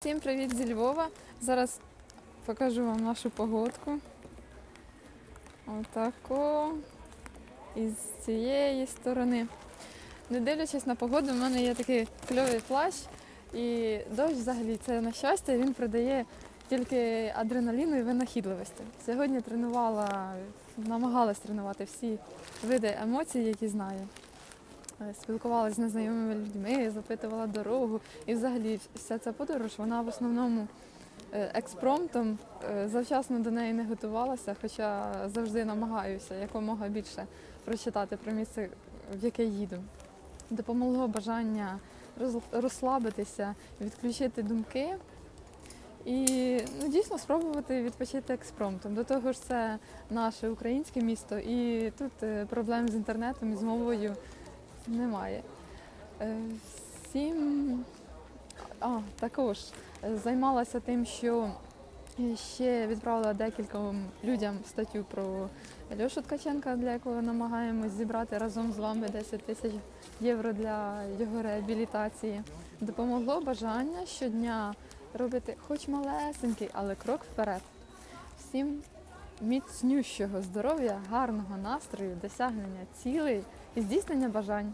Всім привіт зі Львова. Зараз покажу вам нашу погодку. Отако. І з цієї сторони. Не дивлячись на погоду, в мене є такий кльовий плащ. І дощ взагалі це на щастя, він придає тільки адреналіну і винахідливості. Сьогодні тренувала, намагалась тренувати всі види емоцій, які знаю. Е, Спілкувалася з незнайомими людьми, запитувала дорогу. І взагалі вся ця подорож, вона в основному е, експромтом. Е, Завчасно до неї не готувалася, хоча завжди намагаюся якомога більше прочитати про місце, в яке їду. Допомогло бажання розслабитися, відключити думки і ну, дійсно спробувати відпочити експромтом. До того ж, це наше українське місто, і тут проблем з інтернетом і з мовою немає. Е, Всім а, також е, займалася тим, що ще відправила декільком людям статтю про Льошу Ткаченка, для якого намагаємось зібрати разом з вами 10 тисяч євро для його реабілітації. Допомогло бажання щодня робити хоч малесенький, але крок вперед. Всім міцнющого здоров'я, гарного настрою, досягнення цілей і здійснення бажань.